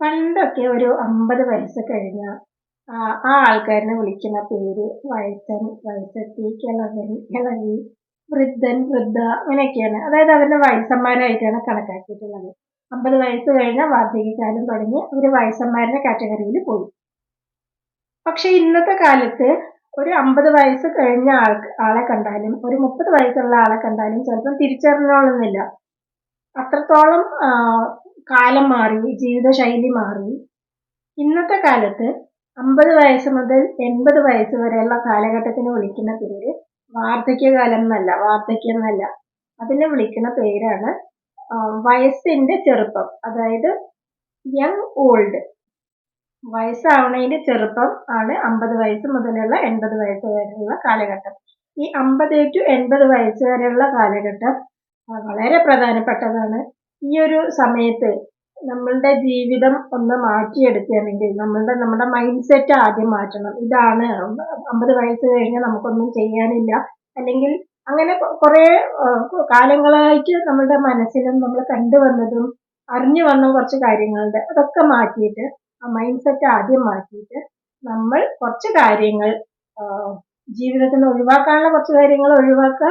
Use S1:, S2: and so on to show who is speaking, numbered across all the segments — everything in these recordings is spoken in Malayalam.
S1: പണ്ടൊക്കെ ഒരു അമ്പത് വയസ്സ് കഴിഞ്ഞ ആ ആൾക്കാരനെ വിളിക്കുന്ന പേര് വയസ്സൻ വയസ്സത്തി കിളവൻ കിളവി വൃദ്ധൻ വൃദ്ധ അങ്ങനെയൊക്കെയാണ്. അതായത് അവരുടെ വയസ്സന്മാരായിട്ടാണ് കണക്കാക്കിയിട്ടുള്ളത്. അമ്പത് വയസ്സ് കഴിഞ്ഞ വാർദ്ധക്യകാലം തുടങ്ങി അവർ വയസ്സന്മാരുടെ കാറ്റഗറിയിൽ പോയി. പക്ഷെ ഇന്നത്തെ കാലത്ത് ഒരു അമ്പത് വയസ്സ് കഴിഞ്ഞ ആൾ ആളെ കണ്ടാലും ഒരു മുപ്പത് വയസ്സുള്ള ആളെ കണ്ടാലും ചിലപ്പം തിരിച്ചറിഞ്ഞോളുന്നില്ല. അത്രത്തോളം കാലം മാറി ജീവിതശൈലി മാറി. ഇന്നത്തെ കാലത്ത് അമ്പത് വയസ്സ് മുതൽ എൺപത് വയസ്സ് വരെയുള്ള കാലഘട്ടത്തിന് വിളിക്കുന്ന പേര് വാർദ്ധക്യകാലം എന്നല്ല വാർദ്ധക്യം എന്നല്ല. അതിനെ വിളിക്കുന്ന പേരാണ് വയസ്സിന്റെ ചെറുപ്പം. അതായത് യങ് ഓൾഡ് വയസ്സാവണതിന്റെ ചെറുപ്പം ആണ് അമ്പത് വയസ്സ് മുതലുള്ള എൺപത് വയസ്സ് വരെയുള്ള കാലഘട്ടം. ഈ അമ്പത് ടു എൺപത് വയസ്സ് വരെയുള്ള കാലഘട്ടം വളരെ പ്രധാനപ്പെട്ടതാണ്. ഈ ഒരു സമയത്ത് നമ്മളുടെ ജീവിതം ഒന്ന് മാറ്റിയെടുക്കുകയാണെങ്കിൽ നമ്മളുടെ നമ്മുടെ മൈൻഡ് സെറ്റ് ആദ്യം മാറ്റണം. ഇതാണ് അമ്പത് വയസ്സ് കഴിഞ്ഞാൽ നമുക്കൊന്നും ചെയ്യാനില്ല. അല്ലെങ്കിൽ അങ്ങനെ കുറേ കാലങ്ങളായിട്ട് നമ്മളുടെ മനസ്സിലും നമ്മൾ കണ്ടുവന്നതും അറിഞ്ഞു വന്ന കുറച്ച് കാര്യങ്ങളുണ്ട്. അതൊക്കെ മാറ്റിയിട്ട് ആ മൈൻഡ് സെറ്റ് ആദ്യം മാറ്റിയിട്ട് നമ്മൾ കുറച്ച് കാര്യങ്ങൾ ജീവിതത്തിൽ ഒഴിവാക്കാനുള്ള കുറച്ച് കാര്യങ്ങൾ ഒഴിവാക്കുക.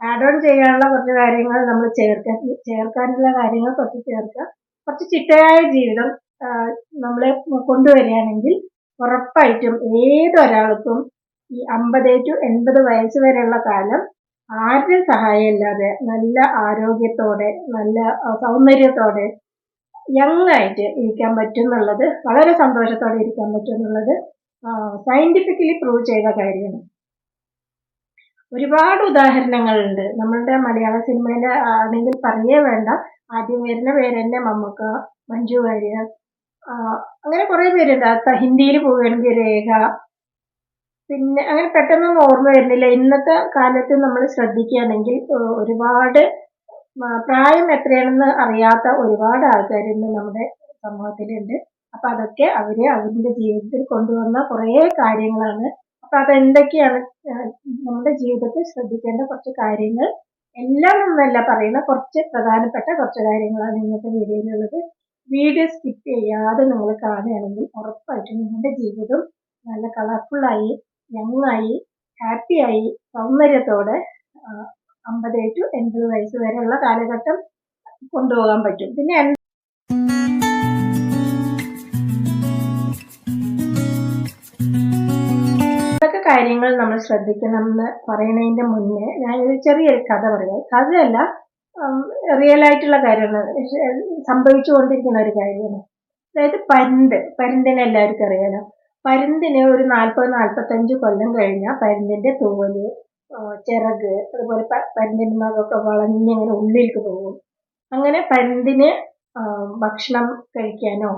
S1: ആഡ് ഓൺ ചെയ്യാനുള്ള കുറച്ച് കാര്യങ്ങൾ നമ്മൾ ചേർക്കാൻ ചേർക്കാനുള്ള കാര്യങ്ങൾ കുറച്ച് ചേർക്കുക കുറച്ച് ചിട്ടയായ ജീവിതം നമ്മളെ കൊണ്ടുവരികയാണെങ്കിൽ ഉറപ്പായിട്ടും ഏതൊരാൾക്കും ഈ അമ്പത് ടു എൺപത് വയസ്സ് വരെയുള്ള കാലം ആരുടെ സഹായമില്ലാതെ നല്ല ആരോഗ്യത്തോടെ നല്ല സൗന്ദര്യത്തോടെ യങ് ആയിട്ട് ഇരിക്കാൻ പറ്റും എന്നുള്ളത് വളരെ സന്തോഷത്തോടെ ഇരിക്കാൻ പറ്റും എന്നുള്ളത് സയന്റിഫിക്കലി പ്രൂവ് ചെയ്ത കാര്യമാണ്. ഒരുപാട് ഉദാഹരണങ്ങളുണ്ട്. നമ്മളുടെ മലയാള സിനിമയിലെ ആണെങ്കിൽ പറയേ വേണ്ട. ആദ്യം വരുന്ന പേര് തന്നെ മമ്മൂക്ക മഞ്ജു വാര്യർ അങ്ങനെ കുറേ പേരുണ്ട്. ഹിന്ദിയിൽ പോവുകയാണെങ്കിൽ രേഖ. പിന്നെ അങ്ങനെ പെട്ടെന്നൊന്നും ഓർമ്മ വരുന്നില്ല. ഇന്നത്തെ കാലത്ത് നമ്മൾ ശ്രദ്ധിക്കുകയാണെങ്കിൽ ഒരുപാട് പ്രായം എത്രയാണെന്ന് അറിയാത്ത ഒരുപാട് ആൾക്കാർ ഇന്ന് നമ്മുടെ സമൂഹത്തിലുണ്ട്. അപ്പൊ അതൊക്കെ അവർ അവരുടെ ജീവിതത്തിൽ കൊണ്ടുവന്ന കുറേ കാര്യങ്ങളാണ് അപ്പൊ അതെന്തൊക്കെയാണ് നമ്മുടെ ജീവിതത്തിൽ ശ്രദ്ധിക്കേണ്ട കുറച്ച് കാര്യങ്ങൾ? എല്ലാം എന്നല്ല പറയുന്ന കുറച്ച് പ്രധാനപ്പെട്ട കുറച്ച് കാര്യങ്ങളാണ് ഇന്നത്തെ വീഡിയോയിലുള്ളത്. വീഡിയോ സ്കിപ്പ് ചെയ്യാതെ നിങ്ങൾ കാണുകയാണെങ്കിൽ ഉറപ്പായിട്ടും നിങ്ങളുടെ ജീവിതം നല്ല കളർഫുള്ളായി യങ്ങായി ഹാപ്പിയായി സൗന്ദര്യത്തോടെ അമ്പത് ടു എൺപത് വയസ്സ് വരെയുള്ള കാലഘട്ടം കൊണ്ടുപോകാൻ പറ്റും. പിന്നെ കാര്യങ്ങൾ നമ്മൾ ശ്രദ്ധിക്കണം എന്ന് പറയുന്നതിന്റെ മുന്നേ ഞാനൊരു ചെറിയൊരു കഥ പറയാം. കഥയല്ല റിയൽ ആയിട്ടുള്ള കാര്യമാണ് സംഭവിച്ചുകൊണ്ടിരിക്കുന്ന ഒരു കാര്യമാണ്. അതായത് പരുന്ത് പരുന്തിനെ എല്ലാവർക്കും അറിയാലോ. പരുന്തിന് ഒരു നാൽപ്പത് നാൽപ്പത്തഞ്ച് കൊല്ലം കഴിഞ്ഞാൽ പരുന്തിന്റെ തൂവൽ ചിറക് അതുപോലെ പരുന്തിന്റെ നഖമൊക്കെ വളഞ്ഞിങ്ങനെ ഉള്ളിലേക്ക് പോകും. അങ്ങനെ പരുന്തിന് ഭക്ഷണം കഴിക്കാനോ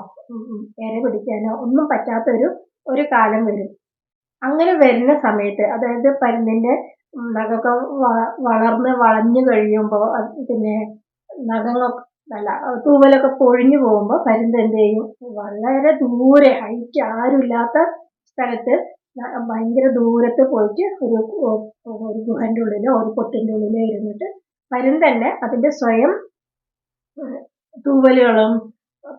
S1: ഇര പിടിക്കാനോ ഒന്നും പറ്റാത്തൊരു ഒരു കാലം വരും. അങ്ങനെ വരുന്ന സമയത്ത് അതായത് പരുന്തിന്റെ നഖമൊക്കെ വളർന്ന് വളഞ്ഞു കഴിയുമ്പോൾ പിന്നെ നഖങ്ങൾ അല്ല തൂവലൊക്കെ പൊഴിഞ്ഞു പോകുമ്പോൾ പരുന്ത് എന്ത് ചെയ്യും? വളരെ ദൂരെ ഹൈറ്റ് ആരുമില്ലാത്ത സ്ഥലത്ത് ഭയങ്കര ദൂരത്ത് പോയിട്ട് ഒരു ഒരു ഗുഹന്റെ ഉള്ളിലോ ഒരു പൊട്ടിന്റെ ഉള്ളിലോ ഇരുന്നിട്ട് പരുന്തന്നെ അതിന്റെ സ്വയം തൂവലുകളും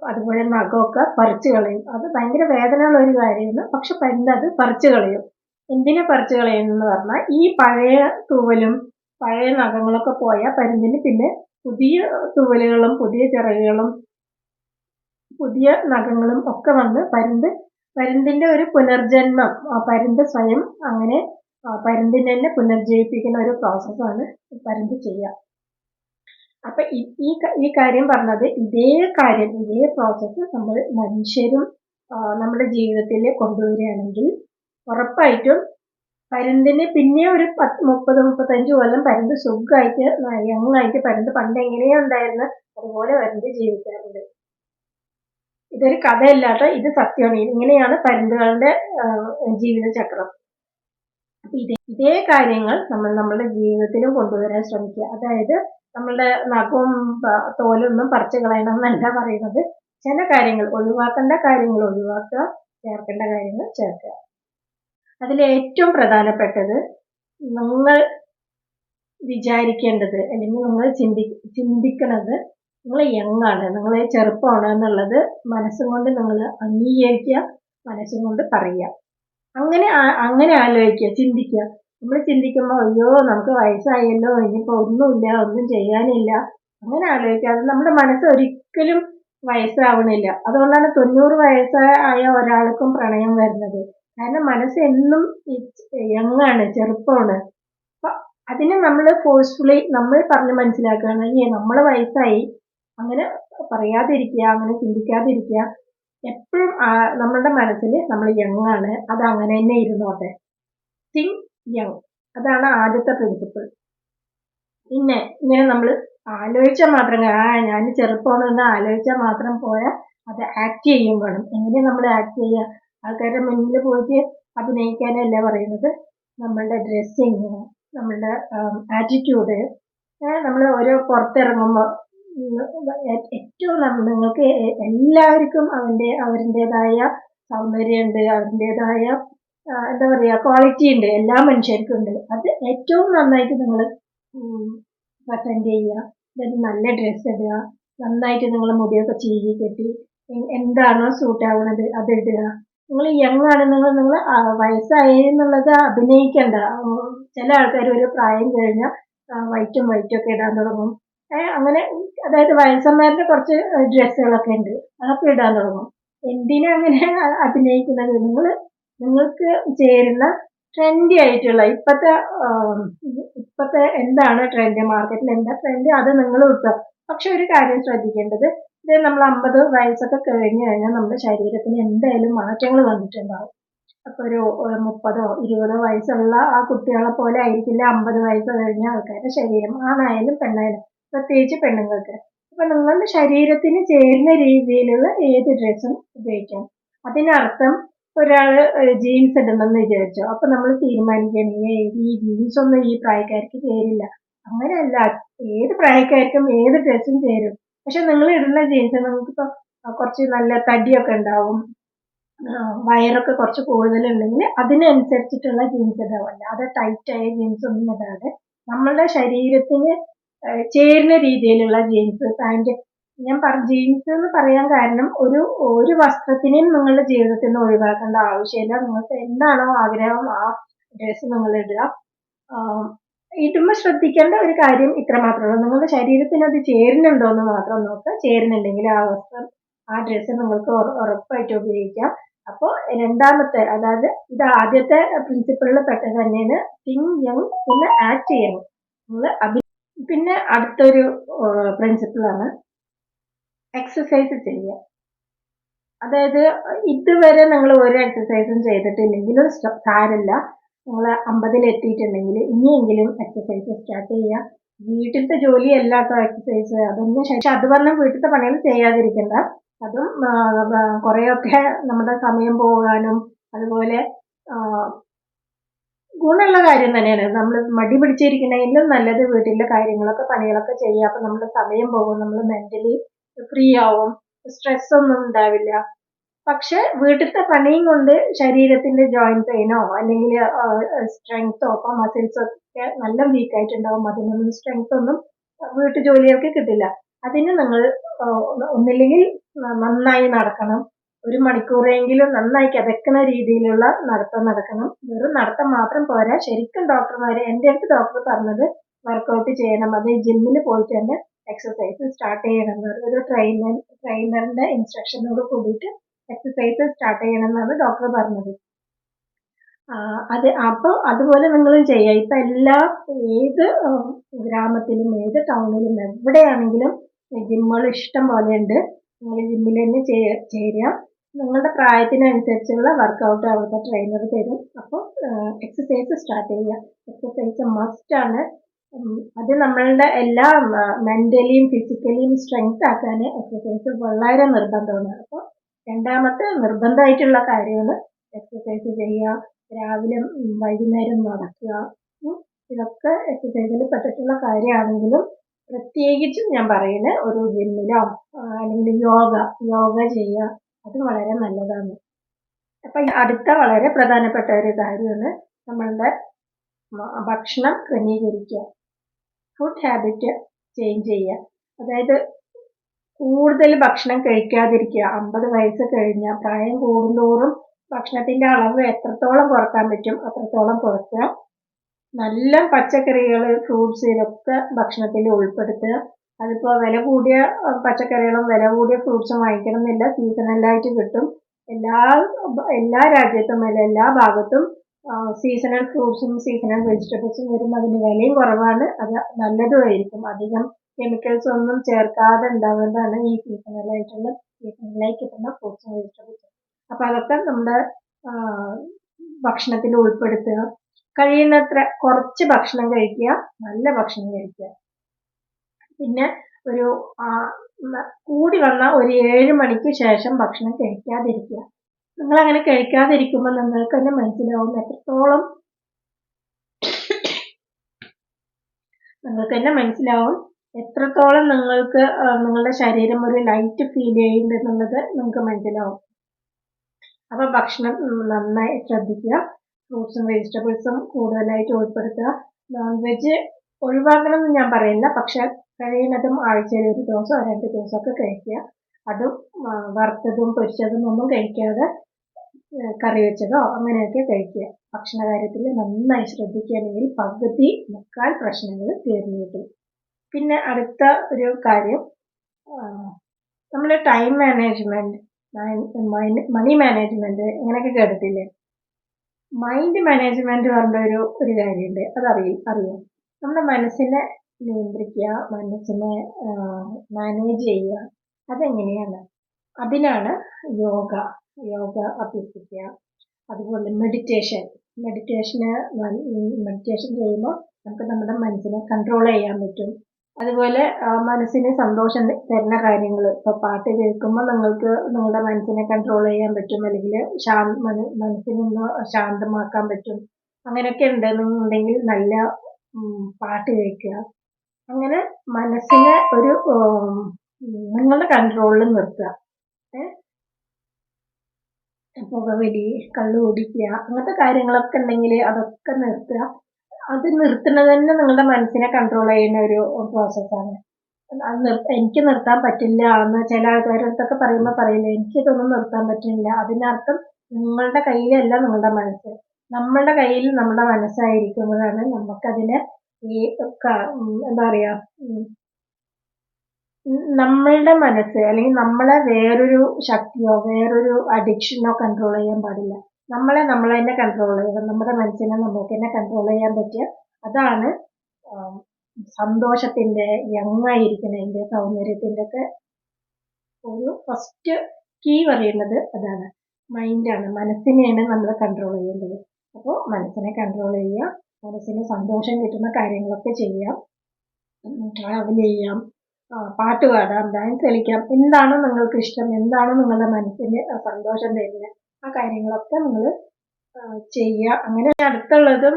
S1: അതുപോലെ നഖമൊക്കെ പറിച്ചു കളയും. അത് ഭയങ്കര വേദനയുള്ള ഒരു കാര്യമാണ്. പക്ഷെ പരുന്ത് അത് പറിച്ചു കളയും. എന്തിനെ പറിച്ചു കളയുമെന്ന് പറഞ്ഞാൽ ഈ പഴയ തൂവലും പഴയ നഖങ്ങളൊക്കെ പോയാൽ പരുന്തിന് പിന്നെ പുതിയ തൂവലുകളും പുതിയ ചിറകുകളും പുതിയ നഖങ്ങളും ഒക്കെ വന്ന് പരുന്ത് പരുന്തിന്റെ ഒരു പുനർജന്മം ആ പരുന്ത് സ്വയം അങ്ങനെ പരുന്തിനെ തന്നെ പുനർജീവിപ്പിക്കുന്ന ഒരു പ്രോസസ്സാണ് പരുന്ത് ചെയ്യുക. അപ്പൊ ഈ ഈ കാര്യം പറഞ്ഞത് ഇതേ കാര്യം ഇതേ പ്രോസസ്സ് നമ്മൾ മനുഷ്യരും നമ്മുടെ ജീവിതത്തിൽ കൊണ്ടുവരികയാണെങ്കിൽ ഉറപ്പായിട്ടും പരുന്തിന് പിന്നെ ഒരു പത്ത് മുപ്പത് മുപ്പത്തഞ്ച് കൊല്ലം പരുന്ത് സുഖമായിട്ട് യങ് ആയിട്ട് പരുന്ത് പണ്ട് എങ്ങനെയാ ഉണ്ടായിരുന്നു അതുപോലെ പരുന്ത് ജീവിക്കാറുണ്ട്. ഇതൊരു കഥയല്ലാത്ത ഇത് സത്യമാണ്. ഇങ്ങനെയാണ് പരുന്തുകളുടെ ജീവിതചക്രം. ഇതേ ഇതേ കാര്യങ്ങൾ നമ്മൾ നമ്മുടെ ജീവിതത്തിലും കൊണ്ടുവരാൻ ശ്രമിക്കുക. അതായത് നമ്മളുടെ നഖവും തോലൊന്നും പറിച്ചു കളയണമെന്നല്ല പറയുന്നത്. ചില കാര്യങ്ങൾ ഒഴിവാക്കേണ്ട കാര്യങ്ങൾ ഒഴിവാക്കുക ചേർക്കേണ്ട കാര്യങ്ങൾ ചേർക്കുക. അതിൽ ഏറ്റവും പ്രധാനപ്പെട്ടത് നിങ്ങൾ വിചാരിക്കേണ്ടത് അല്ലെങ്കിൽ നിങ്ങൾ ചിന്തി ചിന്തിക്കുന്നത് നിങ്ങൾ യങ്ങാണ് നിങ്ങൾ ചെറുപ്പമാണ് എന്നുള്ളത് മനസ്സും കൊണ്ട് നിങ്ങൾ അംഗീകരിക്കുക മനസ്സും കൊണ്ട് പറയുക. അങ്ങനെ അങ്ങനെ ആലോചിക്കുക ചിന്തിക്കുക. നമ്മൾ ചിന്തിക്കുമ്പോൾ അയ്യോ നമുക്ക് വയസ്സായല്ലോ ഇനിയിപ്പോൾ ഒന്നുമില്ല ഒന്നും ചെയ്യാനില്ല. അങ്ങനെ ആലോചിക്കാതെ നമ്മുടെ മനസ്സ് ഒരിക്കലും വയസ്സാവണില്ല. അതുകൊണ്ടാണ് തൊണ്ണൂറ് വയസ്സായ ഒരാൾക്കും പ്രണയം വരുന്നത്. കാരണം മനസ്സ് എന്നും യങ്ങാണ് ചെറുപ്പമാണ്. അപ്പൊ അതിനെ നമ്മൾ ഫോഴ്സ്ഫുള്ളി നമ്മൾ പറഞ്ഞ് മനസ്സിലാക്കുകയാണ് ഈ നമ്മൾ വയസ്സായി. അങ്ങനെ പറയാതിരിക്കുക അങ്ങനെ ചിന്തിക്കാതിരിക്കുക. എപ്പോഴും നമ്മളുടെ മനസ്സിൽ നമ്മൾ യങ്ങാണ്. അത് അങ്ങനെ തന്നെ ഇരുന്നോട്ടെ. തിങ്ക് യങ് അതാണ് ആദ്യത്തെ പ്രിൻസിപ്പിൾ പിന്നെ ഇങ്ങനെ നമ്മൾ ആലോചിച്ചാൽ മാത്രം ആ ഞാൻ ചെറുപ്പമാണെന്ന് ആലോചിച്ചാൽ മാത്രം പോയാൽ അത് ആക്ട് ചെയ്യും വേണം. എങ്ങനെ നമ്മൾ ആക്ട് ചെയ്യുക? ആൾക്കാരുടെ മുന്നിൽ പോയിട്ട് അഭിനയിക്കാനല്ല പറയുന്നത്? നമ്മളുടെ ഡ്രസ്സിങ് നമ്മളുടെ ആറ്റിറ്റ്യൂഡ് നമ്മൾ ഓരോ പുറത്തിറങ്ങുമ്പോൾ ഏറ്റവും നിങ്ങൾക്ക് എല്ലാവർക്കും അവന്റെ അവരുടേതായ സൗന്ദര്യമുണ്ട് അവരുടേതായ എന്താ പറയുക ക്വാളിറ്റി ഉണ്ട് എല്ലാ മനുഷ്യർക്കും ഉണ്ട്. അത് ഏറ്റവും നന്നായിട്ട് നിങ്ങൾ അറ്റൻഡ് ചെയ്യുക. അതായത് നല്ല ഡ്രസ്സ് ഇടുക നന്നായിട്ട് നിങ്ങൾ മുടിയൊക്കെ ചീകി കെട്ടി എന്താണോ സൂട്ട് ആവുന്നത് അത് ഇടുക. നിങ്ങൾ യങ് ആണ് നിങ്ങൾ വയസ്സായി എന്നുള്ളത് അഭിനയിക്കണ്ട. ചില ആൾക്കാർ ഒരു പ്രായം കഴിഞ്ഞാൽ വൈറ്റും വൈറ്റും ഒക്കെ ഇടാൻ തുടങ്ങും. അങ്ങനെ അതായത് വയസ്സന്മാരുടെ കുറച്ച് ഡ്രസ്സുകളൊക്കെ ഉണ്ട് അതൊക്കെ ഇടാൻ തുടങ്ങും. എന്തിനാ അങ്ങനെ അഭിനയിക്കുന്നത്? നിങ്ങൾ നിങ്ങൾക്ക് ചേരുന്ന ട്രെൻഡി ആയിട്ടുള്ള ഇപ്പോഴത്തെ ഇപ്പോഴത്തെ എന്താണ് ട്രെൻഡ് മാർക്കറ്റിൽ എന്താ ട്രെൻഡ് അത് നിങ്ങൾ കിട്ടുക പക്ഷെ ഒരു കാര്യം ശ്രദ്ധിക്കേണ്ടത് ഇത് നമ്മൾ അമ്പത് വയസ്സൊക്കെ കഴിഞ്ഞു കഴിഞ്ഞാൽ നമ്മുടെ ശരീരത്തിന് എന്തായാലും മാറ്റങ്ങൾ വന്നിട്ടുണ്ടാവും. അപ്പോൾ ഒരു മുപ്പതോ ഇരുപതോ വയസ്സുള്ള ആ കുട്ടികളെ പോലെ ആയിരിക്കില്ല അമ്പത് വയസ്സ് കഴിഞ്ഞ ആൾക്കാരുടെ ശരീരം ആണായാലും പെണ്ണായാലും പ്രത്യേകിച്ച് പെണ്ണുങ്ങൾക്ക്. അപ്പൊ നിങ്ങളുടെ ശരീരത്തിന് ചേരുന്ന രീതിയിലുള്ള ഏത് ഡ്രസ്സും ഉപയോഗിക്കാം. അതിനർത്ഥം ഒരാൾ ജീൻസ് ഇടണമെന്ന് വിചാരിച്ചു. അപ്പൊ നമ്മൾ തീരുമാനിക്കണം ഈ ജീൻസ് ഒന്നും ഈ പ്രായക്കാർക്ക് ചേരില്ല. അങ്ങനെയല്ല ഏത് പ്രായക്കാർക്കും ഏത് ഡ്രസ്സും ചേരും. പക്ഷെ നിങ്ങൾ ഇടുന്ന ജീൻസ് നമുക്കിപ്പോ കുറച്ച് നല്ല തടിയൊക്കെ ഉണ്ടാവും. വയറൊക്കെ കുറച്ച് കൂടുതലുണ്ടെങ്കിൽ അതിനനുസരിച്ചിട്ടുള്ള ജീൻസ് ഇടാവും അല്ലാതെ ടൈറ്റായ ജീൻസ് ഒന്നും ഇടാതെ നമ്മളുടെ ശരീരത്തിന് ചേരുന്ന രീതിയിലുള്ള ജീൻസ് പാന്റ് ഞാൻ പറ ജീൻസ് എന്ന് പറയാൻ കാരണം ഒരു ഒരു വസ്ത്രത്തിനെയും നിങ്ങളുടെ ജീവിതത്തിൽ നിന്ന് ഒഴിവാക്കേണ്ട ആവശ്യമില്ല. നിങ്ങൾക്ക് എന്താണോ ആഗ്രഹം ആ ഡ്രസ്സ് നിങ്ങൾ ഇടുക. ഇടുമ്പോൾ ശ്രദ്ധിക്കേണ്ട ഒരു കാര്യം ഇത്ര മാത്രമേ നിങ്ങളുടെ ശരീരത്തിന് അത് ചേരുന്നുണ്ടോ എന്ന് മാത്രം നോക്കുക. ചേരുന്നുണ്ടെങ്കിൽ ആ വസ്ത്രം ആ ഡ്രസ്സ് നിങ്ങൾക്ക് ഉറപ്പായിട്ട് ഉപയോഗിക്കാം. അപ്പോൾ രണ്ടാമത്തെ അതായത് ഇത് ആദ്യത്തെ പ്രിൻസിപ്പിളിൽ പെട്ടത് തന്നെയാണ് തിങ് യങ് പിന്നെ ആക്ട് ചെയ്യണം. നിങ്ങൾ അഭി പിന്നെ അടുത്തൊരു പ്രിൻസിപ്പിളാണ് എക്സസൈസ് ചെയ്യുക. അതായത് ഇതുവരെ നിങ്ങൾ ഒരു എക്സസൈസും ചെയ്തിട്ടില്ലെങ്കിലും സാരമില്ല നിങ്ങൾ അമ്പതിൽ എത്തിയിട്ടുണ്ടെങ്കിൽ ഇനിയെങ്കിലും എക്സസൈസ് സ്റ്റാർട്ട് ചെയ്യുക. വീട്ടിലത്തെ ജോലി അല്ലാത്ത എക്സസൈസ് അതൊന്നും ശേഷം അത് പറഞ്ഞാൽ വീട്ടിലത്തെ പണികൾ ചെയ്യാതിരിക്കണ്ട. അതും കുറേയൊക്കെ നമ്മുടെ സമയം പോകാനും അതുപോലെ ഗുണമുള്ള കാര്യം തന്നെയാണ്. നമ്മൾ മടി പിടിച്ചിരിക്കണേലും നല്ലത് വീട്ടിലെ കാര്യങ്ങളൊക്കെ പണികളൊക്കെ ചെയ്യുക. അപ്പം നമ്മുടെ സമയം പോകും. നമ്മൾ മെന്റലി ഫ്രീ ആവും. സ്ട്രെസ് ഒന്നും ഉണ്ടാവില്ല. പക്ഷെ വീട്ടിലത്തെ പണിയും കൊണ്ട് ശരീരത്തിന്റെ ജോയിന്റ് പെയിനോ അല്ലെങ്കിൽ സ്ട്രെങ്തോ അപ്പൊ മസിൽസോ ഒക്കെ നല്ല വീക്ക് ആയിട്ടുണ്ടാവും അതിനൊന്നും സ്ട്രെങ്ത് ഒന്നും വീട്ടു ജോലികൾക്ക് കിട്ടില്ല. അതിന് നിങ്ങൾ ഒന്നില്ലെങ്കിൽ നന്നായി നടക്കണം. ഒരു മണിക്കൂറെങ്കിലും നന്നായി കിതക്കുന്ന രീതിയിലുള്ള നടത്തം നടക്കണം. വെറും നടത്തം മാത്രം പോരാ. ശരിക്കും ഡോക്ടർമാര് എന്റെ അടുത്ത് ഡോക്ടർ പറഞ്ഞത് വർക്കൗട്ട് ചെയ്യണം. അത് ജിമ്മിൽ പോയിട്ട് തന്നെ എക്സസൈസ് സ്റ്റാർട്ട് ചെയ്യണം എന്ന് പറയും. ഒരു ട്രെയിനർ ട്രെയിനറിന്റെ ഇൻസ്ട്രക്ഷനോട് കൂടിയിട്ട് എക്സസൈസ് സ്റ്റാർട്ട് ചെയ്യണം എന്നാണ് ഡോക്ടർ പറഞ്ഞത്. അത് അപ്പോൾ അതുപോലെ നിങ്ങളും ചെയ്യുക ഇപ്പൊ എല്ലാ ഏത് ഗ്രാമത്തിലും ഏത് ടൗണിലും എവിടെയാണെങ്കിലും ജിമ്മുകൾ ഇഷ്ടം പോലെ ഉണ്ട് നിങ്ങൾ ജിമ്മിൽ തന്നെ ചേരുക. നിങ്ങളുടെ പ്രായത്തിനനുസരിച്ചുള്ള വർക്കൗട്ട് അവിടുത്തെ ട്രെയിനർ തരും. അപ്പോൾ എക്സസൈസ് സ്റ്റാർട്ട് ചെയ്യുക. എക്സസൈസ് മസ്റ്റ് ആണ് അത് നമ്മളുടെ എല്ലാ മെന്റലിയും ഫിസിക്കലിയും സ്ട്രെങ്ത് ആക്കാൻ എക്സസൈസ് വളരെ നിർബന്ധമാണ്. അപ്പോൾ രണ്ടാമത്തെ നിർബന്ധമായിട്ടുള്ള കാര്യമാണ് എക്സസൈസ് ചെയ്യുക രാവിലെ വൈകുന്നേരം നടക്കുക ഇതൊക്കെ എക്സസൈസിൽ പെട്ടിട്ടുള്ള കാര്യമാണെങ്കിലും പ്രത്യേകിച്ചും ഞാൻ പറയുന്നത് ഒരു ജിമ്മിലോ അല്ലെങ്കിൽ യോഗ യോഗ ചെയ്യുക അത് വളരെ നല്ലതാണ്. അപ്പൊ അടുത്ത വളരെ പ്രധാനപ്പെട്ട ഒരു കാര്യമാണ് നമ്മളുടെ ഭക്ഷണം ക്രമീകരിക്കുക. ഫുഡ് ഹാബിറ്റ് ചേഞ്ച് ചെയ്യുക. അതായത് കൂടുതൽ ഭക്ഷണം കഴിക്കാതിരിക്കുക. അമ്പത് വയസ്സ് കഴിഞ്ഞാൽ പ്രായം കൂടുന്തോറും ഭക്ഷണത്തിന്റെ അളവ് എത്രത്തോളം കുറയ്ക്കാൻ പറ്റും അത്രത്തോളം കുറയ്ക്കുക നല്ല പച്ചക്കറികൾ ഫ്രൂട്ട്സ് ഇതൊക്കെ ഭക്ഷണത്തിൽ ഉൾപ്പെടുത്തുക. അതിപ്പോൾ വില കൂടിയ പച്ചക്കറികളും വില കൂടിയ ഫ്രൂട്ട്സും വാങ്ങിക്കണം എന്നില്ല സീസണലായിട്ട് കിട്ടും. എല്ലാ എല്ലാ രാജ്യത്തും അല്ല എല്ലാ ഭാഗത്തും സീസണൽ ഫ്രൂട്ട്സും സീസണൽ വെജിറ്റബിൾസും വരുമ്പോൾ അതിന് വിലയും കുറവാണ്. അത് നല്ലതുമായിരിക്കും. അധികം കെമിക്കൽസ് ഒന്നും ചേർക്കാതെ ഉണ്ടാവുന്നതാണ് ഈ സീസണലായിട്ടുള്ള സീസണലായി കിട്ടുന്ന ഫ്രൂട്ട്സും വെജിറ്റബിൾസും അപ്പോൾ അതൊക്കെ നമ്മുടെ ഭക്ഷണത്തിൽ ഉൾപ്പെടുത്തുക. കഴിയുന്നത്ര കുറച്ച് ഭക്ഷണം കഴിക്കുക നല്ല ഭക്ഷണം കഴിക്കുക. പിന്നെ ഒരു കൂടി വന്ന ഒരു ഏഴ് മണിക്ക് ശേഷം ഭക്ഷണം കഴിക്കാതിരിക്കുക. നിങ്ങൾ അങ്ങനെ കഴിക്കാതിരിക്കുമ്പോൾ നിങ്ങൾക്ക് തന്നെ മനസ്സിലാവും. എത്രത്തോളം നിങ്ങൾക്ക് തന്നെ മനസ്സിലാവും. എത്രത്തോളം നിങ്ങൾക്ക് നിങ്ങളുടെ ശരീരം ഒരു ലൈറ്റ് ഫീൽ ചെയ്യുന്നുണ്ടെന്നുള്ളത് നിങ്ങൾക്ക് മനസ്സിലാവും. അപ്പൊ ഭക്ഷണം നന്നായി ശ്രദ്ധിക്കുക. ഫ്രൂട്ട്സും വെജിറ്റബിൾസും കൂടുതലായിട്ട് ഉൾപ്പെടുത്തുക. നോൺ വെജ് ഒഴിവാക്കണം എന്ന് ഞാൻ പറയില്ല പക്ഷെ കഴിയുന്നതും ആഴ്ചയിൽ ഒരു ദിവസമോ രണ്ട് ദിവസമൊക്കെ കഴിക്കുക. അതും വറുത്തതും പൊരിച്ചതും ഒന്നും കഴിക്കാതെ കറി വെച്ചതോ അങ്ങനെയൊക്കെ കഴിക്കുക. ഭക്ഷണ കാര്യത്തിൽ നന്നായി ശ്രദ്ധിക്കുകയാണെങ്കിൽ പകുതി മുക്കാൽ പ്രശ്നങ്ങൾ തീർന്നു കിട്ടും. പിന്നെ അടുത്ത ഒരു കാര്യം നമ്മൾ ടൈം മാനേജ്മെന്റ് മണി മാനേജ്മെന്റ് ഇങ്ങനെയൊക്കെ കേട്ടിട്ടില്ലേ? മൈൻഡ് മാനേജ്മെന്റ് പറഞ്ഞ ഒരു ഒരു കാര്യമുണ്ട്. അതറിയും അറിയാം? നമ്മുടെ മനസ്സിനെ നിയന്ത്രിക്കുക മനസ്സിനെ മാനേജ് ചെയ്യുക. അതെങ്ങനെയാണ്? അതിനാണ് യോഗ യോഗ അഭ്യസിക്കുക. അതുപോലെ മെഡിറ്റേഷൻ മെഡിറ്റേഷന് മെഡിറ്റേഷൻ ചെയ്യുമ്പോൾ നമുക്ക് നമ്മുടെ മനസ്സിനെ കൺട്രോൾ ചെയ്യാൻ പറ്റും. അതുപോലെ മനസ്സിന് സന്തോഷം തരുന്ന കാര്യങ്ങൾ ഇപ്പോൾ പാട്ട് കേൾക്കുമ്പോൾ നിങ്ങൾക്ക് നിങ്ങളുടെ മനസ്സിനെ കൺട്രോൾ ചെയ്യാൻ പറ്റും. അല്ലെങ്കിൽ ശാ മന- മനസ്സിനൊന്ന് ശാന്തമാക്കാൻ പറ്റും. അങ്ങനെയൊക്കെ ഉണ്ടെന്നുണ്ടെങ്കിൽ നല്ല പാട്ട് കേൾക്കുക. അങ്ങനെ മനസ്സിനെ ഒരു നിങ്ങളുടെ കൺട്രോളിൽ നിർത്തുക? പുകവലി കള്ളു കുടിക്കുക അങ്ങനത്തെ കാര്യങ്ങളൊക്കെ ഉണ്ടെങ്കിൽ അതൊക്കെ നിർത്തുക. അത് നിർത്തുന്നത് തന്നെ നിങ്ങളുടെ മനസ്സിനെ കൺട്രോൾ ചെയ്യുന്ന ഒരു പ്രോസസ്സാണ് അത് നിർ എനിക്ക് നിർത്താൻ പറ്റില്ല എന്ന് ചില ആൾക്കാരുടെ അടുത്തൊക്കെ പറയുമ്പോൾ പറയില്ല എനിക്കിതൊന്നും നിർത്താൻ പറ്റില്ല. അതിനർത്ഥം നിങ്ങളുടെ കയ്യിലല്ല നിങ്ങളുടെ മനസ്സ്. നമ്മളുടെ കയ്യിൽ നമ്മുടെ മനസ്സായിരിക്കുമ്പോഴാണ് നമുക്കതിനെ ഈ എന്താ പറയാ ഉം ഉം നമ്മളുടെ മനസ്സ് അല്ലെങ്കിൽ നമ്മളെ വേറൊരു ശക്തിയോ വേറൊരു അഡിക്ഷനോ കൺട്രോൾ ചെയ്യാൻ പാടില്ല. നമ്മളെ നമ്മൾ തന്നെ കൺട്രോൾ ചെയ്യണം നമ്മുടെ മനസ്സിനെ നമുക്ക് തന്നെ കൺട്രോൾ ചെയ്യാൻ പറ്റുക. അതാണ് സന്തോഷത്തിന്റെ യങ്ങായിരിക്കുന്നതിന്റെ സൗന്ദര്യത്തിന്റെ ഒക്കെ ഒരു ഫസ്റ്റ് കീ പറയുന്നത് അതാണ്. മൈൻഡാണ് മനസ്സിനെയാണ് നമ്മൾ കൺട്രോൾ ചെയ്യേണ്ടത്. അപ്പോൾ മനസ്സിനെ കൺട്രോൾ ചെയ്യുക. മനസ്സിന് സന്തോഷം കിട്ടുന്ന കാര്യങ്ങളൊക്കെ ചെയ്യാം. ട്രാവൽ ചെയ്യാം. പാട്ട് പാടാം ഡാൻസ് കളിക്കാം. എന്താണ് നിങ്ങൾക്ക് ഇഷ്ടം? എന്താണ് നിങ്ങളുടെ മനസ്സിന് സന്തോഷം തരുന്നത്? ആ കാര്യങ്ങളൊക്കെ നിങ്ങൾ ചെയ്യുക. അങ്ങനെ അടുത്തുള്ളതും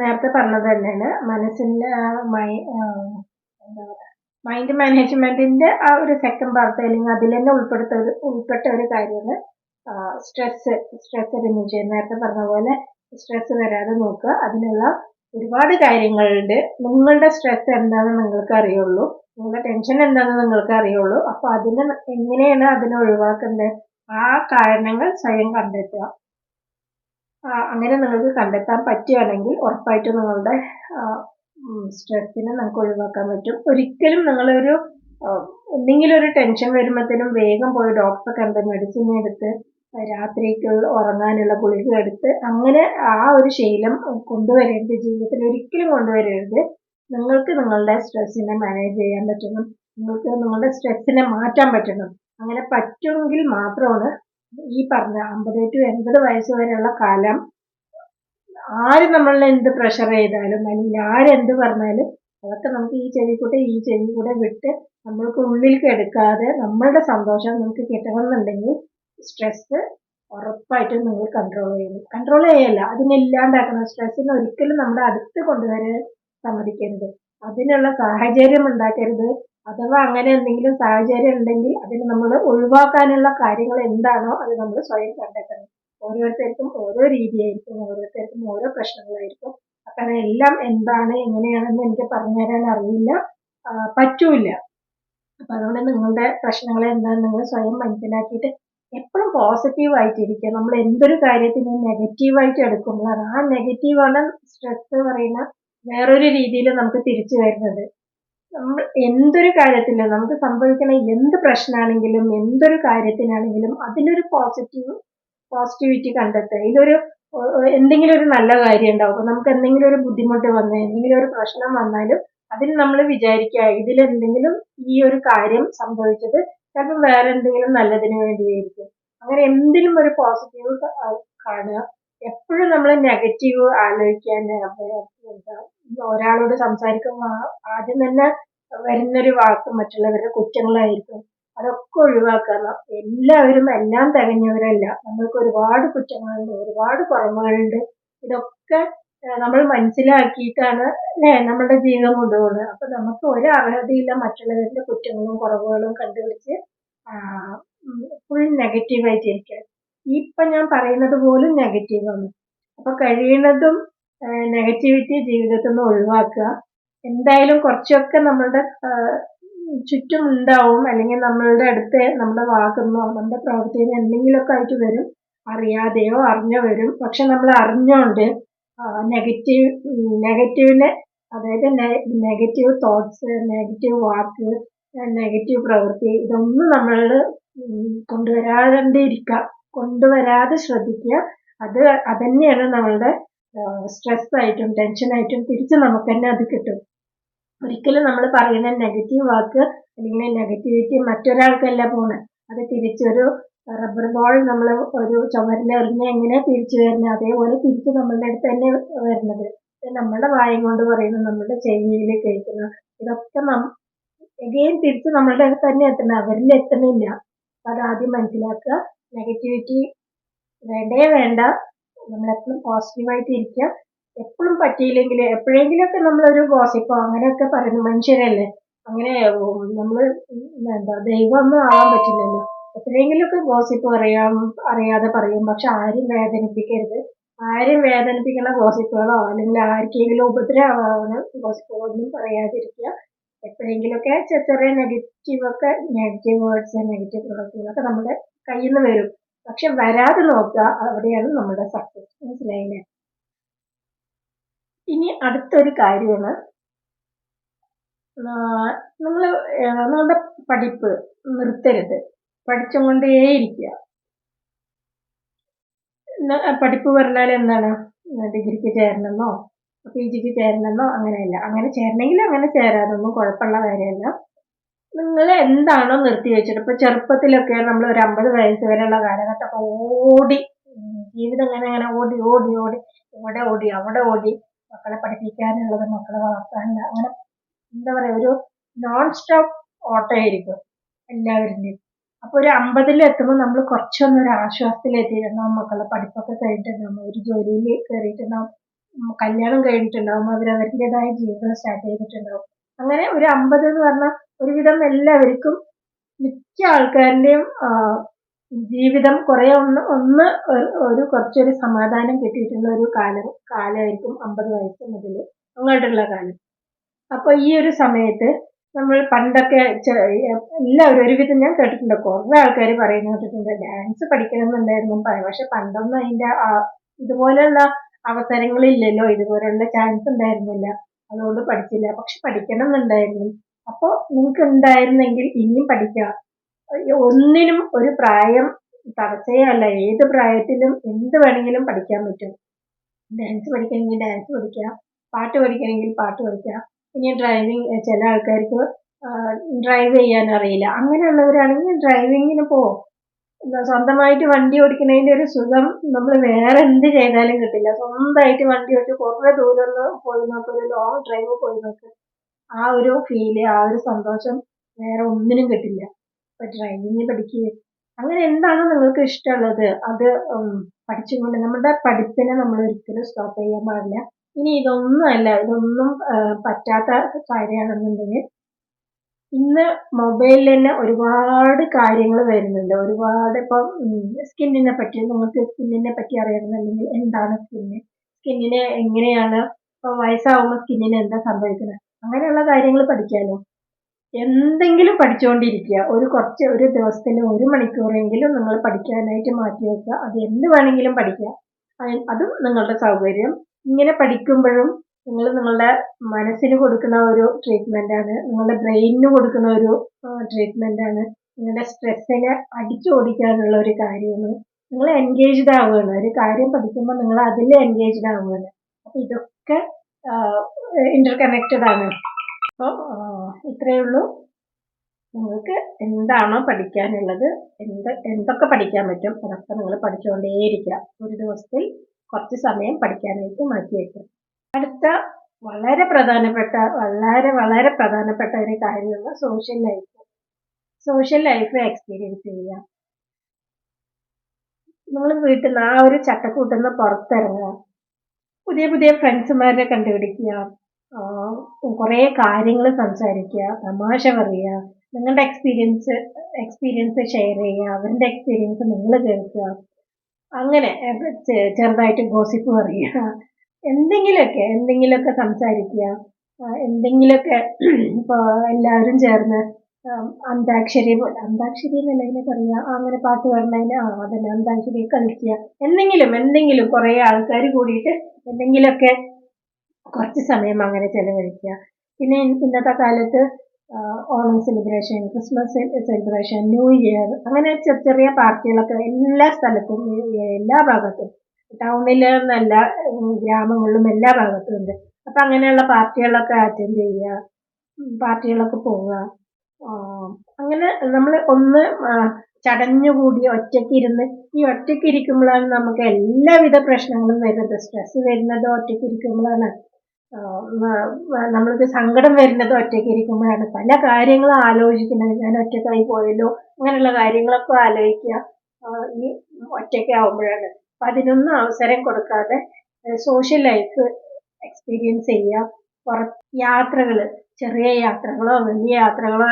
S1: നേരത്തെ പറഞ്ഞത് തന്നെയാണ്. മനസ്സിന്റെ മൈ എന്താ പറയുക മൈൻഡ് മാനേജ്മെന്റിന്റെ ആ ഒരു സെക്കൻഡ് പാർട്ട് അല്ലെങ്കിൽ അതിൽ തന്നെ ഉൾപ്പെടുത്ത ഒരു ഉൾപ്പെട്ട ഒരു കാര്യമാണ് സ്ട്രെസ് സ്ട്രെസ് റിമൂവ് ചെയ്യുക. നേരത്തെ പറഞ്ഞ പോലെ സ്ട്രെസ് വരാതെ നോക്കുക. അതിനുള്ള ഒരുപാട് കാര്യങ്ങളുണ്ട്. നിങ്ങളുടെ സ്ട്രെസ് എന്താണെന്ന് നിങ്ങൾക്ക് അറിയുള്ളൂ നിങ്ങളുടെ ടെൻഷൻ എന്താണെന്ന് നിങ്ങൾക്ക് അറിയുള്ളൂ. അപ്പൊ അതിനെ എങ്ങനെയാണ് അതിനെ ഒഴിവാക്കേണ്ടത്? ആ കാരണങ്ങൾ സ്വയം കണ്ടെത്തുക. അങ്ങനെ നിങ്ങൾക്ക് കണ്ടെത്താൻ പറ്റുകയാണെങ്കിൽ ഉറപ്പായിട്ടും നിങ്ങളുടെ സ്ട്രെസ്സിനെ നമുക്ക് ഒഴിവാക്കാൻ പറ്റും. ഒരിക്കലും നിങ്ങളൊരു എന്തെങ്കിലും ഒരു ടെൻഷൻ വരുമ്പോഴത്തേനും വേഗം പോയി ഡോക്ടറെ കണ്ട് മെഡിസിൻ എടുത്ത് രാത്രിക്ക് ഉറങ്ങാനുള്ള ഗുളിക എടുത്ത് അങ്ങനെ ആ ഒരു ശീലം കൊണ്ടുവരരുത്. ജീവിതത്തിൽ ഒരിക്കലും കൊണ്ടുവരരുത്. നിങ്ങൾക്ക് നിങ്ങളുടെ സ്ട്രെസ്സിനെ മാനേജ് ചെയ്യാൻ പറ്റണം. നിങ്ങൾക്ക് നിങ്ങളുടെ സ്ട്രെസ്സിനെ മാറ്റാൻ പറ്റണം. അങ്ങനെ പറ്റുമെങ്കിൽ മാത്രമാണ് ഈ പറഞ്ഞ അമ്പത് ടു എൺപത് വയസ്സ് വരെയുള്ള കാലം ആര് നമ്മളെ എന്ത് പ്രഷർ ചെയ്താലും അല്ലെങ്കിൽ ആരെന്ത് പറഞ്ഞാലും അതൊക്കെ നമുക്ക് ഈ ചെവി കൂടെ ഈ ചെവി കൂടെ വിട്ട് നമ്മൾക്ക് ഉള്ളിലേക്ക് എടുക്കാതെ നമ്മളുടെ സന്തോഷം നമുക്ക് കിട്ടണമെന്നുണ്ടെങ്കിൽ സ്ട്രെസ് ഉറപ്പായിട്ടും നിങ്ങൾ കൺട്രോൾ ചെയ്യണം. കൺട്രോൾ ചെയ്യല്ല. അതിനെ ഇല്ലാണ്ടാക്കണം. സ്ട്രെസ്സിനെ ഒരിക്കലും നമ്മുടെ അടുത്ത് കൊണ്ടുവരാൻ സമ്മതിക്കരുത്. അതിനുള്ള സാഹചര്യം ഉണ്ടാക്കരുത്. അഥവാ അങ്ങനെ എന്തെങ്കിലും സാഹചര്യം ഉണ്ടെങ്കിൽ അതിന് നമ്മൾ ഒഴിവാക്കാനുള്ള കാര്യങ്ങൾ എന്താണോ അത് നമ്മൾ സ്വയം കണ്ടെത്തണം. ഓരോരുത്തർക്കും ഓരോ രീതിയായിരിക്കും ഓരോരുത്തർക്കും ഓരോ പ്രശ്നങ്ങളായിരിക്കും. അപ്പൊ എല്ലാം എന്താണ് എങ്ങനെയാണെന്ന് എനിക്ക് പറഞ്ഞു തരാൻ അറിയില്ല പറ്റൂല അപ്പൊ അതുകൊണ്ട് നിങ്ങളുടെ പ്രശ്നങ്ങൾ എന്താണെന്ന് നിങ്ങൾ സ്വയം മനസ്സിലാക്കിയിട്ട് എപ്പോഴും പോസിറ്റീവ് ആയിട്ടിരിക്കുക. നമ്മൾ എന്തൊരു കാര്യത്തിനും നെഗറ്റീവായിട്ട് എടുക്കുമ്പോഴാണ്. ആ നെഗറ്റീവാണ് സ്ട്രെസ് പറയുന്ന വേറൊരു രീതിയിൽ നമുക്ക് തിരിച്ചു വരുന്നത്. നമ്മൾ എന്തൊരു കാര്യത്തിലും നമുക്ക് സംഭവിക്കുന്ന എന്ത് പ്രശ്നമാണെങ്കിലും എന്തൊരു കാര്യത്തിനാണെങ്കിലും അതിലൊരു പോസിറ്റീവ് പോസിറ്റിവിറ്റി കണ്ടെത്തുക. ഇതൊരു എന്തെങ്കിലും ഒരു നല്ല കാര്യം ഉണ്ടാവും. നമുക്ക് എന്തെങ്കിലും ഒരു ബുദ്ധിമുട്ട് വന്ന എന്തെങ്കിലും ഒരു പ്രശ്നം വന്നാലും അതിൽ നമ്മൾ വിചാരിക്കുക ഇതിലെന്തെങ്കിലും ഈ ഒരു കാര്യം സംഭവിച്ചത് ചിലപ്പോൾ വേറെ എന്തെങ്കിലും നല്ലതിന് വേണ്ടിയായിരിക്കും. അങ്ങനെ എന്തിനും ഒരു പോസിറ്റീവ് കാണുക. എപ്പോഴും നമ്മൾ നെഗറ്റീവ് ആലോചിക്കാൻ ഒരാളോട് സംസാരിക്കുമ്പോൾ ആദ്യം തന്നെ വരുന്നൊരു വാക്ക് മറ്റുള്ളവരുടെ കുറ്റങ്ങളായിരിക്കും. അതൊക്കെ ഒഴിവാക്കണം എല്ലാവരും എല്ലാം തികഞ്ഞവരല്ല. നമ്മൾക്ക് ഒരുപാട് കുറ്റങ്ങളുണ്ട് ഒരുപാട് കുറവുകളുണ്ട്. ഇതൊക്കെ നമ്മൾ മനസ്സിലാക്കിയിട്ടാണ് അല്ലേ നമ്മുടെ ജീവിതം കൊണ്ടുപോകുന്നത് അപ്പൊ നമുക്ക് ഒരു അർഹതയില്ല മറ്റുള്ളവരുടെ കുറ്റങ്ങളും കുറവുകളും കണ്ടുപിടിച്ച് ഫുൾ നെഗറ്റീവായിട്ടിരിക്കാൻ ഇപ്പൊ ഞാൻ പറയുന്നത് പോലും നെഗറ്റീവാണ് അപ്പൊ കഴിയുന്നതും നെഗറ്റിവിറ്റി ജീവിതത്തിൽ നിന്ന് ഒഴിവാക്കുക. എന്തായാലും കുറച്ചൊക്കെ നമ്മളുടെ ചുറ്റും ഉണ്ടാവും അല്ലെങ്കിൽ നമ്മളുടെ അടുത്ത് നമ്മുടെ വാക്കുന്നോ നമ്മുടെ പ്രവൃത്തിയിൽ എന്തെങ്കിലുമൊക്കെ ആയിട്ട് വരും. അറിയാതെയോ അറിഞ്ഞോ വരും. പക്ഷെ നമ്മൾ അറിഞ്ഞോണ്ട് നെഗറ്റീവ് നെഗറ്റീവിനെ അതായത് നെഗറ്റീവ് തോട്ട്സ് നെഗറ്റീവ് വാക്ക് നെഗറ്റീവ് പ്രവൃത്തി ഇതൊന്നും നമ്മൾ കൊണ്ടുവരാതെ ഇരിക്കുക. കൊണ്ടുവരാതെ ശ്രദ്ധിക്കുക. അത് അതന്നെയാണ് നമ്മളുടെ സ്ട്രെസ് ആയിട്ടും ടെൻഷനായിട്ടും തിരിച്ച് നമുക്ക് തന്നെ അത് കിട്ടും. ഒരിക്കലും നമ്മൾ പറയുന്ന നെഗറ്റീവ് വാക്ക് അല്ലെങ്കിൽ നെഗറ്റിവിറ്റി മറ്റൊരാൾക്കല്ല പോണേ. അത് തിരിച്ചൊരു റബ്ബർ ബോൾ നമ്മൾ ഒരു ചുമരിൽ എറിഞ്ഞ് എങ്ങനെ തിരിച്ചു വരുന്നത് അതേപോലെ തിരിച്ച് നമ്മളുടെ അടുത്ത് തന്നെ വരുന്നത് നമ്മളുടെ വായം കൊണ്ട് പറയുന്നത് നമ്മളുടെ ചെവിയിൽ കേൾക്കുന്ന. ഇതൊക്കെ നം എഗെയിൻ തിരിച്ച് നമ്മളുടെ അടുത്ത് തന്നെ എത്തണം. അവരിൽ എത്തണില്ല. അത് ആദ്യം മനസ്സിലാക്കുക. നെഗറ്റിവിറ്റി വേണ്ടേ വേണ്ട. നമ്മളെപ്പോഴും പോസിറ്റീവായിട്ട് ഇരിക്കുക എപ്പോഴും പറ്റിയില്ലെങ്കിൽ എപ്പോഴെങ്കിലുമൊക്കെ നമ്മളൊരു ഗോസിപ്പോ അങ്ങനെയൊക്കെ പറയുന്നു മനുഷ്യരല്ലേ? അങ്ങനെ നമ്മൾ എന്താ ദൈവമൊന്നും ആവാൻ പറ്റില്ലല്ലോ. എപ്പോഴെങ്കിലുമൊക്കെ ഗോസിപ്പ് പറയാം അറിയാതെ പറയും. പക്ഷെ ആരും വേദനിപ്പിക്കരുത്. ആരും വേദനിപ്പിക്കുന്ന ഗോസിപ്പുകളോ അല്ലെങ്കിൽ ആർക്കെങ്കിലും ഉപദ്രവമാവുന്ന ഗോസിപ്പുകളൊന്നും പറയാതിരിക്കുക. എപ്പോഴെങ്കിലുമൊക്കെ ചെറിയ നെഗറ്റീവ് ഒക്കെ നെഗറ്റീവ് വേർഡ്സ് നെഗറ്റീവ് പ്രൊഡക്റ്റുകളൊക്കെ നമ്മുടെ കയ്യിൽ നിന്ന് വരും. പക്ഷെ വരാതെ നോക്കുക അവിടെയാണ് നമ്മുടെ സക്സസ് മനസ്സിലായില്ലേ? ഇനി അടുത്തൊരു കാര്യമാണ്. നമ്മൾ നിങ്ങളുടെ പഠിപ്പ് നിർത്തരുത്. പഠിച്ചുകൊണ്ടേയിരിക്കുക. പഠിപ്പ് പറഞ്ഞാൽ എന്താണ്? ഡിഗ്രിക്ക് ചേരണമെന്നോ പി ജിക്ക് ചേരണമെന്നോ അങ്ങനെയല്ല. അങ്ങനെ ചേരണമെങ്കിൽ അങ്ങനെ ചേരാതൊന്നും കുഴപ്പമുള്ള കാര്യമല്ല. നിങ്ങൾ എന്താണോ നിർത്തി വെച്ചിട്ട് ഇപ്പൊ ചെറുപ്പത്തിലൊക്കെ നമ്മൾ ഒരു അമ്പത് വയസ്സ് വരെയുള്ള കാലഘട്ടമൊക്കെ ഓടി ജീവിതം ഇങ്ങനെ ഇങ്ങനെ ഓടി ഓടി ഓടി ഇവിടെ ഓടി അവിടെ ഓടി മക്കളെ പഠിപ്പിക്കാനുള്ളത് മക്കളെ വളർത്താനുള്ള അങ്ങനെ എന്താ പറയാ ഒരു നോൺ സ്റ്റോപ്പ് ഓട്ടമായിരിക്കും എല്ലാവരുടെയും അപ്പൊ ഒരു അമ്പതിൽ എത്തുമ്പോൾ നമ്മൾ കുറച്ചൊന്നും ഒരു ആശ്വാസത്തിലെത്തിയിട്ടുണ്ടാവും മക്കളെ പഠിപ്പൊക്കെ കഴിഞ്ഞിട്ടുണ്ടാവും ഒരു ജോലിയിൽ കയറിയിട്ടുണ്ടാവും കല്യാണം കഴിഞ്ഞിട്ടുണ്ടാവും അവരവരുടേതായ ജീവിതം സ്റ്റാർട്ട് ചെയ്തിട്ടുണ്ടാവും. അങ്ങനെ ഒരു അമ്പത് എന്ന് പറഞ്ഞാൽ ഒരുവിധം എല്ലാവർക്കും മിക്ക ആൾക്കാരുടെയും ജീവിതം കുറെ ഒന്ന് ഒന്ന് ഒരു കുറച്ചൊരു സമാധാനം കിട്ടിയിട്ടുള്ള ഒരു കാലം കാലമായിരിക്കും അമ്പത് വയസ്സ് മുതൽ അങ്ങോട്ടുള്ള കാലം. അപ്പോൾ ഈ ഒരു സമയത്ത് നമ്മൾ പണ്ടൊക്കെ എല്ലാവരും ഒരുവിധം ഞാൻ കേട്ടിട്ടുണ്ട്. കുറേ ആൾക്കാർ പറയുന്നത് കേട്ടിട്ടുണ്ട് ഡാൻസ് പഠിക്കണമെന്നുണ്ടായിരുന്നു. പക്ഷെ പണ്ടൊന്നും അതിന്റെ ഇതുപോലെയുള്ള അവസരങ്ങളില്ലല്ലോ ഇതുപോലെയുള്ള ചാൻസ് ഉണ്ടായിരുന്നില്ല. അതുകൊണ്ട് പഠിച്ചില്ല. പക്ഷെ പഠിക്കണം എന്നുണ്ടായിരുന്നു അപ്പോൾ നിങ്ങൾക്ക് ഉണ്ടായിരുന്നെങ്കിൽ ഇനിയും പഠിക്കാം ഒന്നിനും ഒരു പ്രായം തടസ്സയല്ല. ഏത് പ്രായത്തിലും എന്ത് വേണമെങ്കിലും പഠിക്കാൻ പറ്റും. ഡാൻസ് പഠിക്കണമെങ്കിൽ ഡാൻസ് പഠിക്കാം പാട്ട് പഠിക്കണമെങ്കിൽ പാട്ട് പഠിക്കാം ഇനി ഡ്രൈവിംഗ് ചില ആൾക്കാർക്ക് ഡ്രൈവ് ചെയ്യാൻ അറിയില്ല. അങ്ങനെയുള്ളവരാണെങ്കിൽ ഡ്രൈവിങ്ങിന് പോവും. സ്വന്തമായിട്ട് വണ്ടി ഓടിക്കുന്നതിന്റെ ഒരു സുഖം നമ്മൾ വേറെ എന്ത് ചെയ്താലും കിട്ടില്ല. സ്വന്തമായിട്ട് വണ്ടി ഓടിച്ച് കുറേ ദൂരം പോയി നോക്കുക ഒരു ലോങ് ഡ്രൈവ് പോയി നോക്ക്. ആ ഒരു ഫീൽ ആ ഒരു സന്തോഷം വേറെ ഒന്നിനും കിട്ടില്ല. ഇപ്പൊ ഡ്രൈവിംഗ് പഠിക്കുക അങ്ങനെ എന്താണോ നിങ്ങൾക്ക് ഇഷ്ടമുള്ളത്? അത് പഠിച്ചുകൊണ്ട് നമ്മുടെ പഠിപ്പിനെ നമ്മൾ ഒരിക്കലും സ്റ്റോപ്പ് ചെയ്യാൻ പാടില്ല. ഇനി ഇതൊന്നും അല്ല ഇതൊന്നും പറ്റാത്ത കാര്യമാണെന്നുണ്ടെങ്കിൽ ഇന്ന് മൊബൈലിൽ തന്നെ ഒരുപാട് കാര്യങ്ങൾ വരുന്നുണ്ട്. ഒരുപാട് ഇപ്പം സ്കിന്നിനെ പറ്റി നിങ്ങൾക്ക് സ്കിന്നിനെ പറ്റി അറിയണമെന്നുണ്ടെങ്കിൽ എന്താണ് സ്കിന്ന് സ്കിന്നിനെ എങ്ങനെയാണ്? ഇപ്പം വയസ്സാവുമ്പോൾ സ്കിന്നിന് എന്താ സംഭവിക്കുന്നത്? അങ്ങനെയുള്ള കാര്യങ്ങൾ പഠിക്കാലോ എന്തെങ്കിലും പഠിച്ചുകൊണ്ടിരിക്കുക ഒരു കുറച്ച് ഒരു ദിവസത്തിൽ ഒരു മണിക്കൂറെങ്കിലും നിങ്ങൾ പഠിക്കാനായിട്ട് മാറ്റി വെക്കുക. അത് എന്ത് വേണമെങ്കിലും പഠിക്കുക. അതും നിങ്ങളുടെ സൗകര്യം. ഇങ്ങനെ പഠിക്കുമ്പോഴും നിങ്ങൾ നിങ്ങളുടെ മനസ്സിന് കൊടുക്കുന്ന ഒരു ട്രീറ്റ്മെന്റ് ആണ്. നിങ്ങളുടെ ബ്രെയിനിന് കൊടുക്കുന്ന ഒരു ട്രീറ്റ്മെന്റ് ആണ്. നിങ്ങളുടെ സ്ട്രെസ്സിനെ അടിച്ചോടിക്കാനുള്ള ഒരു കാര്യമാണ്. നിങ്ങൾ എൻഗേജ്ഡ് ആവുകയാണ്. ഒരു കാര്യം പഠിക്കുമ്പോൾ നിങ്ങൾ അതിൽ എൻഗേജ്ഡ് ആവുകയാണ്. അപ്പോൾ ഇതൊക്കെ ഇന്റർ കണക്റ്റഡ് ആണ്. അപ്പോൾ ഇത്രയേ ഉള്ളൂ. നിങ്ങൾക്ക് എന്താണോ പഠിക്കാനുള്ളത് എന്ത് എന്തൊക്കെ പഠിക്കാൻ പറ്റും അതൊക്കെ നിങ്ങൾ പഠിച്ചുകൊണ്ടേയിരിക്കുക. ഒരു ദിവസത്തിൽ കുറച്ച് സമയം പഠിക്കാനായിട്ട് മാറ്റി വയ്ക്കുക അടുത്ത വളരെ പ്രധാനപ്പെട്ട വളരെ വളരെ പ്രധാനപ്പെട്ട ഒരു കാര്യമാണ് social life social life experience ചെയ്യുക. നിങ്ങൾ വീട്ടിൽ നിന്ന് ആ ഒരു ചട്ടക്കൂട്ടിൽ നിന്ന് പുറത്തിറങ്ങുക. പുതിയ പുതിയ ഫ്രണ്ട്സുമാരെ കണ്ടുപിടിക്കുക കുറേ കാര്യങ്ങൾ സംസാരിക്കുക തമാശ പറയുക നിങ്ങളുടെ എക്സ്പീരിയൻസ് എക്സ്പീരിയൻസ് ഷെയർ ചെയ്യുക അവരുടെ എക്സ്പീരിയൻസ് നിങ്ങൾ കേൾക്കുക അങ്ങനെ ചെറുതായിട്ട് ഗോസിപ്പ് പറയുക എന്തെങ്കിലുമൊക്കെ എന്തെങ്കിലുമൊക്കെ സംസാരിക്കുക എന്തെങ്കിലുമൊക്കെ ഇപ്പോൾ എല്ലാവരും ചേർന്ന് അന്താക്ഷരി അന്താക്ഷരി എന്നല്ല അതിനെ പറയുക ആ, അങ്ങനെ പാട്ട് പാടുന്നതിന് ആ അതന്നെ. അന്താക്ഷരി കളിക്കുക. എന്തെങ്കിലും എന്തെങ്കിലും കുറേ ആൾക്കാർ കൂടിയിട്ട് എന്തെങ്കിലുമൊക്കെ കുറച്ച് സമയം അങ്ങനെ ചെലവഴിക്കുക. പിന്നെ ഇന്നത്തെ കാലത്ത് Onam celebration Christmas celebration new year അങ്ങനെ ചെറിയ ചെറിയ പാർട്ടികളൊക്കെ എല്ലാ സ്ഥലത്തും എല്ലാ ഭാഗത്തും. ടൗണിൽ എന്നല്ല ഗ്രാമങ്ങളിലും എല്ലാ ഭാഗത്തും ഉണ്ട്. അപ്പം അങ്ങനെയുള്ള പാർട്ടികളൊക്കെ അറ്റൻഡ് ചെയ്യുക. പാർട്ടികളൊക്കെ പോവുക. അങ്ങനെ നമ്മൾ ഒന്ന് ചടഞ്ഞു ചടഞ്ഞുകൂടി ഒറ്റയ്ക്ക് ഇരുന്ന് ഈ ഒറ്റയ്ക്ക് ഇരിക്കുമ്പോഴാണ് നമുക്ക് എല്ലാവിധ പ്രശ്നങ്ങളും വരുന്നത്. സ്ട്രെസ് വരുന്നത് ഒറ്റയ്ക്ക് ഇരിക്കുമ്പോഴാണ് നമ്മൾക്ക് സങ്കടം വരുന്നത് ഒറ്റയ്ക്ക് ഇരിക്കുമ്പോഴാണ് പല കാര്യങ്ങളും ആലോചിക്കുന്നത്. ഞാൻ ഒറ്റക്കായി പോയല്ലോ. അങ്ങനെയുള്ള കാര്യങ്ങളൊക്കെ ആലോചിക്കുക. ഈ ഒറ്റയ്ക്ക് ആവുമ്പോഴാണ് അപ്പം അതിനൊന്നും അവസരം കൊടുക്കാതെ സോഷ്യൽ ലൈഫ് എക്സ്പീരിയൻസ് ചെയ്യുക. പുറ ചെറിയ യാത്രകളോ വലിയ യാത്രകളോ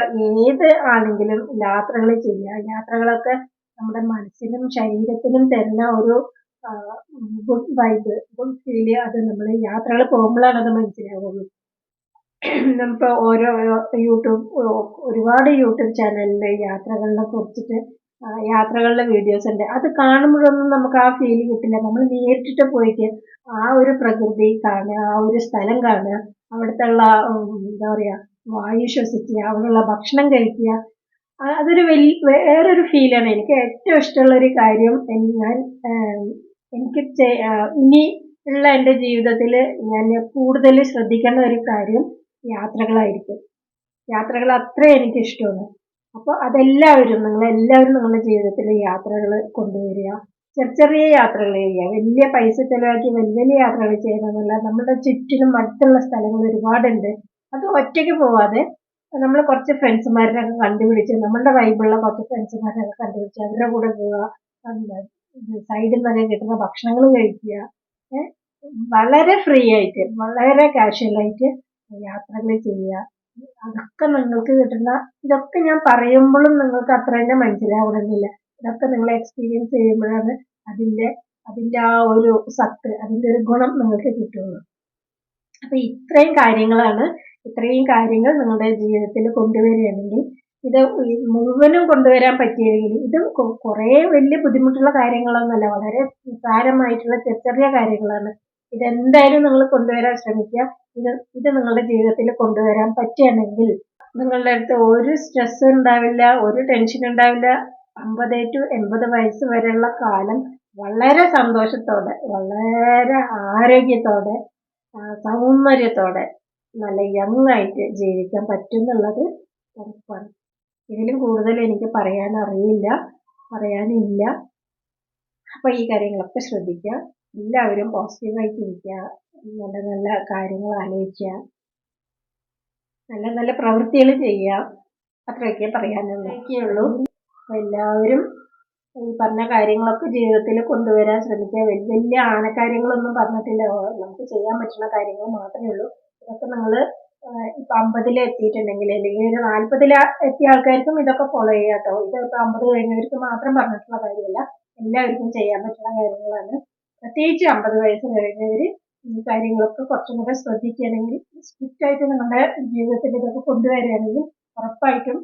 S1: ഏത് ആണെങ്കിലും യാത്രകൾ ചെയ്യുക. യാത്രകളൊക്കെ നമ്മുടെ മനസ്സിനും ശരീരത്തിനും തരുന്ന ഒരു ഗുഡ് വൈബ് ഗുഡ് ഫീൽ അത് നമ്മൾ യാത്രകൾ പോകുമ്പോഴാണ് അത് മനസ്സിലാവുള്ളൂ. നമുക്ക് ഓരോ യൂട്യൂബ് ഒരുപാട് യൂട്യൂബ് ചാനലിൽ യാത്രകളെ കുറിച്ചിട്ട് യാത്രകളുടെ വീഡിയോസ് ഉണ്ട്. അത് കാണുമ്പോഴൊന്നും നമുക്ക് ആ ഫീൽ കിട്ടില്ല. നമ്മൾ നേരിട്ടിട്ട് പോയിട്ട് ആ ഒരു പ്രകൃതി കാണുക ആ ഒരു സ്ഥലം കാണുക അവിടുത്തെ ഉള്ള എന്താ പറയുക വായു ശ്വസിക്കുക അവിടെയുള്ള ഭക്ഷണം കഴിക്കുക. അതൊരു വലിയ വേറൊരു ഫീലാണ് എനിക്ക് ഏറ്റവും ഇഷ്ടമുള്ള ഒരു കാര്യം ഞാൻ എനിക്ക് ഇനി ഉള്ള എന്റെ ജീവിതത്തിൽ ഞാൻ കൂടുതൽ ശ്രദ്ധിക്കേണ്ട ഒരു കാര്യം യാത്രകളായിരിക്കും. യാത്രകൾ അത്രയും എനിക്ക് ഇഷ്ടമാണ് അപ്പോൾ അതെല്ലാവരും നിങ്ങളെല്ലാവരും നിങ്ങളുടെ ജീവിതത്തിൽ യാത്രകൾ കൊണ്ടുവരിക. ചെറിയ ചെറിയ യാത്രകൾ ചെയ്യുക. വലിയ പൈസ ചിലവാക്കി വലിയ വലിയ യാത്രകൾ ചെയ്യുന്നതല്ല നമ്മുടെ ചുറ്റിനും അടുത്തുള്ള സ്ഥലങ്ങൾ ഒരുപാടുണ്ട്. അത് ഒറ്റയ്ക്ക് പോവാതെ നമ്മൾ കുറച്ച് ഫ്രണ്ട്സുമാരൊക്കെ കണ്ടുപിടിച്ച് നമ്മളുടെ വൈബുള്ള കുറച്ച് ഫ്രണ്ട്സുമാരൊക്കെ കണ്ടുപിടിച്ച് അവരുടെ കൂടെ പോവുക. സൈഡിൽ നിന്നൊക്കെ കിട്ടുന്ന ഭക്ഷണങ്ങൾ കഴിക്കുക. വളരെ ഫ്രീ ആയിട്ട് വളരെ കാഷ്വലായിട്ട് യാത്രകൾ ചെയ്യുക. അതൊക്കെ നിങ്ങൾക്ക് കിട്ടുന്ന ഇതൊക്കെ ഞാൻ പറയുമ്പോഴും നിങ്ങൾക്ക് അത്ര തന്നെ മനസ്സിലാവണമെന്നില്ല ഇതൊക്കെ നിങ്ങൾ എക്സ്പീരിയൻസ് ചെയ്യുമ്പോഴാണ് അതിന്റെ അതിന്റെ ആ ഒരു സത്ത് അതിന്റെ ഒരു ഗുണം നിങ്ങൾക്ക് കിട്ടുള്ളൂ അപ്പോൾ ഇത്രയും കാര്യങ്ങളാണ് ഇത്രയും കാര്യങ്ങൾ നിങ്ങളുടെ ജീവിതത്തിൽ കൊണ്ടുവരികയാണെങ്കിൽ ഇത് മുഴുവനും കൊണ്ടുവരാൻ പറ്റിയില്ലെങ്കിൽ ഇത് കുറെ വലിയ ബുദ്ധിമുട്ടുള്ള കാര്യങ്ങളൊന്നുമല്ല വളരെ നിസ്സാരമായിട്ടുള്ള ചെറിയ ചെറിയ കാര്യങ്ങളാണ്. ഇതെന്തായാലും നിങ്ങൾ കൊണ്ടുവരാൻ ശ്രമിക്കുക. ഇത് ഇത് നിങ്ങളുടെ ജീവിതത്തിൽ കൊണ്ടുവരാൻ പറ്റുകയാണെങ്കിൽ നിങ്ങളുടെ അടുത്ത് ഒരു സ്ട്രെസ് ഉണ്ടാവില്ല ഒരു ടെൻഷൻ ഉണ്ടാവില്ല അമ്പത് ടു എൺപത് വയസ്സ് വരെയുള്ള കാലം വളരെ സന്തോഷത്തോടെ വളരെ ആരോഗ്യത്തോടെ സൗന്ദര്യത്തോടെ നല്ല യങ് ആയിട്ട് ജീവിക്കാൻ പറ്റുന്നുള്ളത് ഉറപ്പാണ്. ഇതിലും കൂടുതൽ എനിക്ക് പറയാൻ അറിയില്ല പറയാനില്ല. അപ്പോൾ ഈ കാര്യങ്ങളൊക്കെ ശ്രദ്ധിക്കുക എല്ലാവരും പോസിറ്റീവായിട്ട് ഇരിക്കുക നല്ല നല്ല കാര്യങ്ങൾ ആലോചിക്കുക നല്ല നല്ല പ്രവൃത്തികൾ ചെയ്യുക. അത്രയൊക്കെ പറയാനുള്ളൂ. എല്ലാവരും ഈ പറഞ്ഞ കാര്യങ്ങളൊക്കെ ജീവിതത്തിൽ കൊണ്ടുവരാൻ ശ്രമിക്കുക. വലിയ ആനക്കാര്യങ്ങളൊന്നും പറഞ്ഞിട്ടില്ല. നമുക്ക് ചെയ്യാൻ പറ്റുന്ന കാര്യങ്ങൾ മാത്രമേ ഉള്ളൂ. ഇതൊക്കെ നിങ്ങൾ ഇപ്പം അമ്പതിൽ എത്തിയിട്ടുണ്ടെങ്കിൽ അല്ലെങ്കിൽ ഒരു നാൽപ്പതിൽ എത്തിയ ആൾക്കാർക്കും ഇതൊക്കെ ഫോളോ ചെയ്യുക കേട്ടോ. ഇത് അമ്പത് കഴിഞ്ഞവർക്ക് മാത്രം പറഞ്ഞിട്ടുള്ള കാര്യമല്ല. എല്ലാവർക്കും ചെയ്യാൻ പറ്റുന്ന കാര്യങ്ങളാണ്. പ്രത്യേകിച്ച് അമ്പത് വയസ്സ് കഴിഞ്ഞവർ ഈ കാര്യങ്ങളൊക്കെ കുറച്ചും കൂടെ ശ്രദ്ധിക്കുകയാണെങ്കിൽ സ്ട്രിക്റ്റ് ആയിട്ട് നിങ്ങളുടെ ജീവിതത്തിൽ ഇതൊക്കെ കൊണ്ടുവരികയാണെങ്കിൽ ഉറപ്പായിട്ടും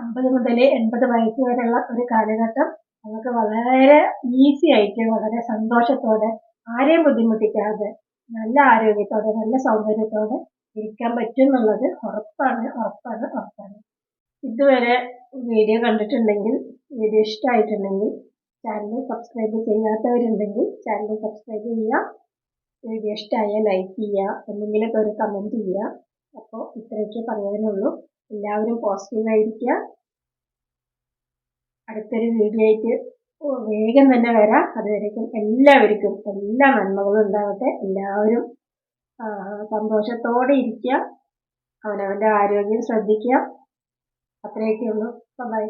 S1: അമ്പത് മുതൽ എൺപത് വയസ്സ് വരെയുള്ള ഒരു കാലഘട്ടം നമുക്ക് വളരെ ഈസി ആയിട്ട് വളരെ സന്തോഷത്തോടെ ആരെയും ബുദ്ധിമുട്ടിക്കാതെ നല്ല ആരോഗ്യത്തോടെ നല്ല സൗന്ദര്യത്തോടെ ഇരിക്കാൻ പറ്റും എന്നുള്ളത് ഉറപ്പാണ് ഉറപ്പാണ് ഉറപ്പാണ്. ഇതുവരെ വീഡിയോ കണ്ടിട്ടുണ്ടെങ്കിൽ വീഡിയോ ഇഷ്ടമായിട്ടുണ്ടെങ്കിൽ ചാനൽ സബ്സ്ക്രൈബ് ചെയ്യാത്തവരുണ്ടെങ്കിൽ ചാനൽ സബ്സ്ക്രൈബ് ചെയ്യുക. വീഡിയോ ഇഷ്ടമായ ലൈക്ക് ചെയ്യുക. എന്തെങ്കിലുമൊക്കെ ഒരു കമന്റ് ചെയ്യുക. അപ്പോൾ ഇത്രയൊക്കെ പറയാനുള്ളൂ. എല്ലാവരും പോസിറ്റീവായിരിക്കുക അടുത്തൊരു വീഡിയോ ആയിട്ട് വേഗം തന്നെ വരാം. അതുവരേക്കും എല്ലാവർക്കും എല്ലാ നന്മകളും ഉണ്ടാവട്ടെ. എല്ലാവരും സന്തോഷത്തോടെ ഇരിക്കുക. അവനവന്റെ ആരോഗ്യം ശ്രദ്ധിക്കുക. അത്രയൊക്കെ ഉള്ളൂ ബൈ